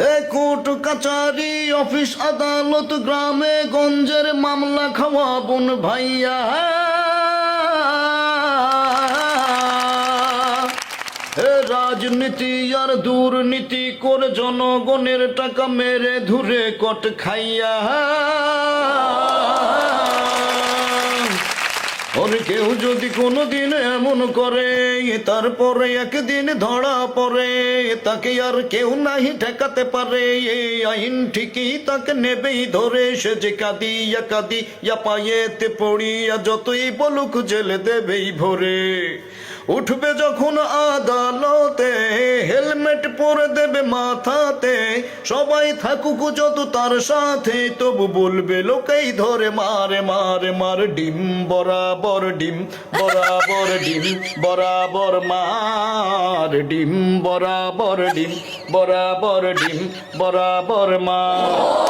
হে court কাচারি, office আদালত, গ্রামে গঞ্জের মামলা খাওয়াবুন ভাইয়া। হে রাজনীতি আর দুর্নীতি করে জনগণের টাকা মেরে ধুরে কট খাইয়া। কেউ যদি কোনোদিন এমন করে, তারপরে একদিন ধরা পড়ে, তাকে আর কেউ নাহি ঠেকাতে পারে। এই আইন ঠিকই তাকে নেবেই ধরে, সে যে কাঁদিয়া কাঁদিয়া পায়েতে পড়িয়া যতই বলুক জেলে দেবেই ভরে। উঠবে যখন আদালতে হেলমেট পরে দেবে মাথাতে। সবাই থাকুক যত তার সাথে, তবু বলবে, লোকেই ধরে মারে মারে, মার ডিম, বরাবর ডিম বরাবর ডিম, বরাবর মার ডিম, বরাবর ডিম বরাবর ডিম, বরাবর মার।